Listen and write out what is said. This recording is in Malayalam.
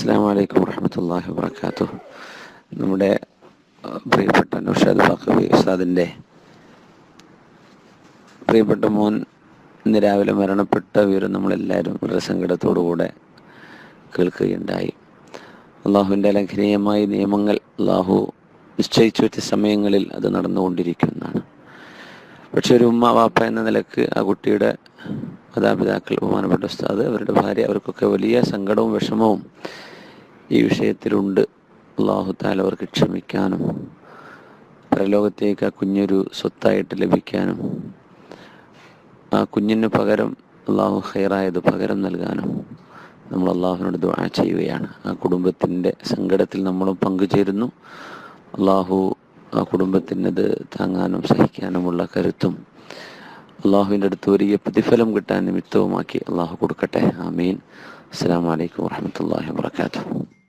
അസ്സാം വലൈക്കും വർഹമത്തല്ലാഹി വാബർക്കാത്തു നമ്മുടെ പ്രിയപ്പെട്ട നൗഷാദ് ബാഖവി ഉസ്താദിന്റെ പ്രിയപ്പെട്ട മോൻ ഇന്ന് രാവിലെ മരണപ്പെട്ട വിവരം നമ്മളെല്ലാവരും വളരെ സങ്കടത്തോടുകൂടെ കേൾക്കുകയുണ്ടായി. അള്ളാഹുവിന്റെ ലംഘനീയമായ നിയമങ്ങൾ അള്ളാഹു നിശ്ചയിച്ചു വെച്ച സമയങ്ങളിൽ അത് നടന്നുകൊണ്ടിരിക്കുന്നതാണ്. പക്ഷെ ഒരു ഉമ്മ വാപ്പ എന്ന നിലയ്ക്ക് ആ കുട്ടിയുടെ മാതാപിതാക്കൾ ബഹുമാനപ്പെട്ട ഉസ്താദ് അവരുടെ ഭാര്യ അവർക്കൊക്കെ വലിയ സങ്കടവും വിഷമവും ഈ വിഷയത്തിലുണ്ട്. അള്ളാഹു താല അവർക്ക് ക്ഷമിക്കാനും പരലോകത്തേക്ക് ആ കുഞ്ഞൊരു സ്വത്തായിട്ട് ലഭിക്കാനും ആ കുഞ്ഞിന് പകരം അള്ളാഹു ഹൈറായത് പകരം നൽകാനും നമ്മൾ അള്ളാഹുവിനോട് ദുആ ചെയ്യുകയാണ്. ആ കുടുംബത്തിന്റെ സങ്കടത്തിൽ നമ്മളും പങ്കുചേരുന്നു. അള്ളാഹു ആ കുടുംബത്തിനത് താങ്ങാനും സഹിക്കാനുമുള്ള കരുത്തും അള്ളാഹുവിന്റെ അടുത്ത് വലിയ പ്രതിഫലം കിട്ടാൻ നിമിത്തവുമാക്കി അള്ളാഹു കൊടുക്കട്ടെ. ആമീൻ. അസ്സാം വലൈക്കും വാഹമത്തല്ലാഹി വാത്തു